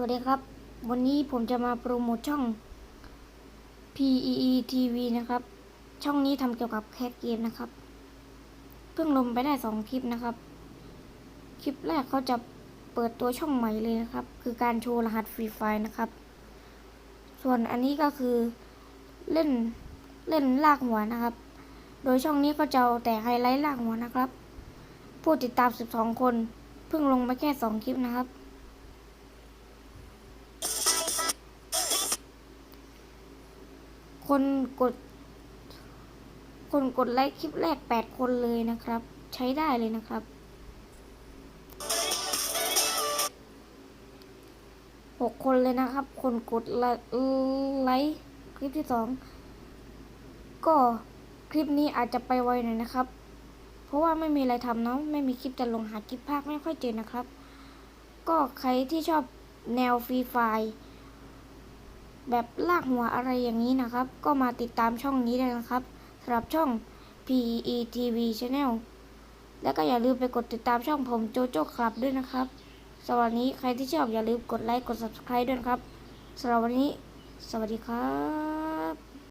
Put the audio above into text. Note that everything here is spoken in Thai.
วัสดีครับ วันนี้ผมจะมาโปรโมทช่อง PEE TV นะครับ ช่องนี้ทำเกี่ยวกับแคสเกมนะครับ เพิ่งลงไปได้สองคลิปนะครับ คลิปแรกเขาจะเปิดตัวช่องใหม่เลยนะครับ คือการโชว์รหัสฟรีไฟนะครับ ส่วนอันนี้ก็คือเล่นเล่นลากหัวนะครับ โดยช่องนี้ก็จะแต่ไฮไลท์ลากหัวนะครับ ผู้ติดตาม 12 คน เพิ่งลงไปแค่ 2 คลิปนะครับ คนกด คนกดไลค์คลิปแรก 8 คนเลยนะครับ ใช้ได้เลยนะครับหกคนเลยนะครับ คนกดไลค์คลิปที่สองก็คลิปนี้อาจจะไปไวหน่อยนะครับ เพราะว่าไม่มีอะไรทำเนาะไม่มีคลิปจะลงหาคลิปภาคไม่ค่อยเจอนะครับ ก็ใครที่ชอบแนวฟรีไฟล์ แบบลากหัวอะไรอย่างนี้นะครับ ก็มาติดตามช่องนี้ได้นะครับสำหรับช่อง PETV Channel แล้วก็อย่าลืมไปกดติดตามช่องผมโจโจ้ครับด้วยนะครับสวันนี้ใครที่ชอบอย่าลืมกดไลค์กด subscribe ด้วยครับสำหรับวันนี้ สวัสดีครับ